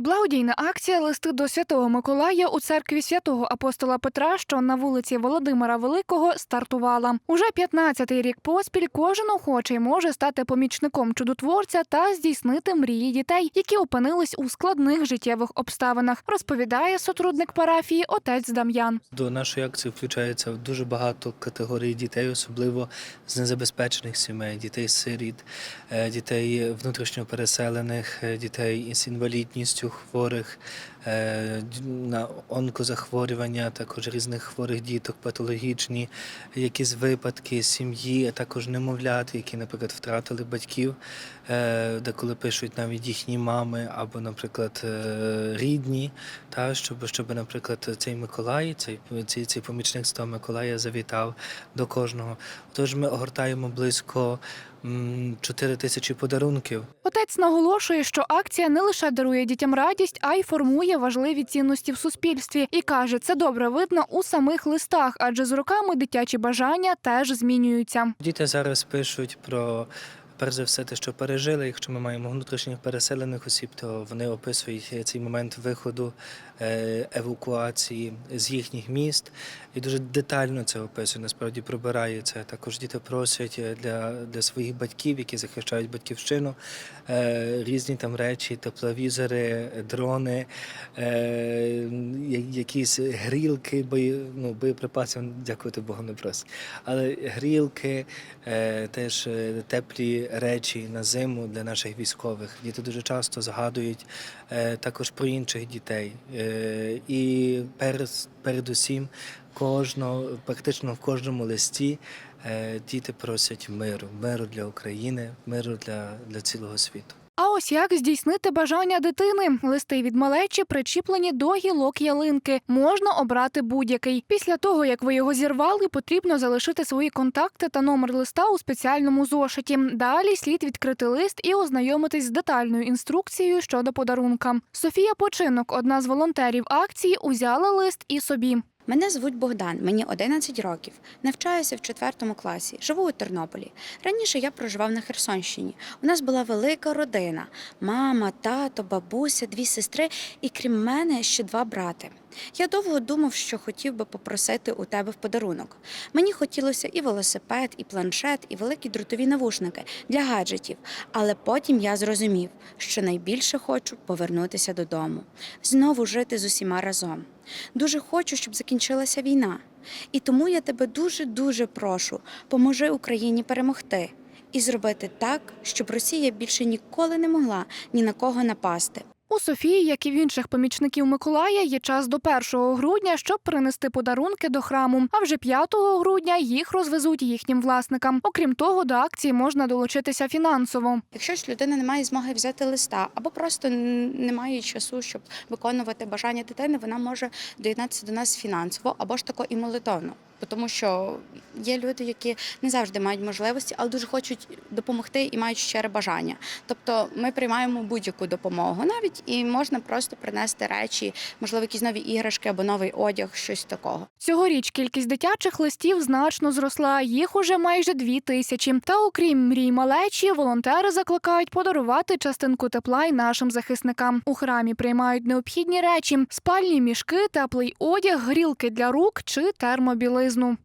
Благодійна акція Листи до Святого Миколая у церкві святого апостола Петра, що на вулиці Володимира Великого, стартувала. Уже 15-й рік поспіль кожен охочий може стати помічником чудотворця та здійснити мрії дітей, які опинились у складних життєвих обставинах, розповідає сотрудник парафії отець Дам'ян. До нашої акції включається дуже багато категорій дітей, особливо з незабезпечених сімей, дітей-сиріт, е, дітей внутрішньо переселених, е, дітей із інвалідністю, хворих е, на онкозахворювання, також різних хворих діток, патологічні, якісь випадки сім'ї, а також немовлят, які, наприклад, втратили батьків, е, деколи пишуть навіть їхні мами або, наприклад, е, рідні, та щоб, щоб, наприклад, цей Миколай, цей, цей, цей помічник з того Миколая завітав до кожного. Тож ми огортаємо близько м, 4 тисячі подарунків. Отець наголошує, що акція не лише дарує дітям радість, а й формує важливі цінності в суспільстві. І каже, це добре видно у самих листах, адже з роками дитячі бажання теж змінюються. Діти зараз пишуть про. Перш за все, те, що пережили. Якщо ми маємо внутрішніх переселених осіб, то вони описують цей момент виходу е, евакуації з їхніх міст і дуже детально це описує. Насправді пробирає це. Також діти просять е, для, для своїх батьків, які захищають батьківщину, е, різні там речі, тепловізори, дрони, якісь грілки, бої, ну, боєприпасів, дякувати Богу, не просять. Але грілки, теж теплі речі на зиму для наших військових. Діти дуже часто згадують е, також про інших дітей. Е, І перед, передусім, кожного, практично в кожному листі е, діти просять миру, миру для України, миру для, для цілого світу. Ось як здійснити бажання дитини. Листи від малечі причіплені до гілок ялинки. Можна обрати будь-який. Після того, як ви його зірвали, потрібно залишити свої контакти та номер листа у спеціальному зошиті. Далі слід відкрити лист і ознайомитись з детальною інструкцією щодо подарунка. Софія Починок, одна з волонтерів акції, узяла лист і собі. Мене звуть Богдан, мені 11 років. Навчаюся в 4 класі. Живу у Тернополі. Раніше я проживав на Херсонщині. У нас була велика родина: мама, тато, бабуся, дві сестри і крім мене ще два брати. Я довго думав, що хотів би попросити у тебе в подарунок. Мені хотілося і велосипед, і планшет, і великі дротові навушники для гаджетів. Але потім я зрозумів, що найбільше хочу повернутися додому, знову жити з усіма разом. Дуже хочу, щоб закінчилася війна. І тому я тебе дуже дуже прошу, поможи Україні перемогти і зробити так, щоб Росія більше ніколи не могла ні на кого напасти. У Софії, як і в інших помічників Миколая, є час до 1 грудня, щоб принести подарунки до храму. А вже 5 грудня їх розвезуть їхнім власникам. Окрім того, до акції можна долучитися фінансово. Якщо ж людина не має змоги взяти листа або просто не має часу, щоб виконувати бажання дитини, вона може доєднатися до нас фінансово або ж тако і молитовно. Тому що є люди, які не завжди мають можливості, але дуже хочуть допомогти і мають щире бажання. Тобто ми приймаємо будь-яку допомогу, навіть і можна просто принести речі, можливо, якісь нові іграшки або новий одяг, щось такого. Цьогоріч кількість дитячих листів значно зросла. Їх уже майже дві тисячі. Та окрім мрій малечі, волонтери закликають подарувати частинку тепла й нашим захисникам. У храмі приймають необхідні речі: спальні мішки, теплий одяг, грілки для рук чи термобілизну.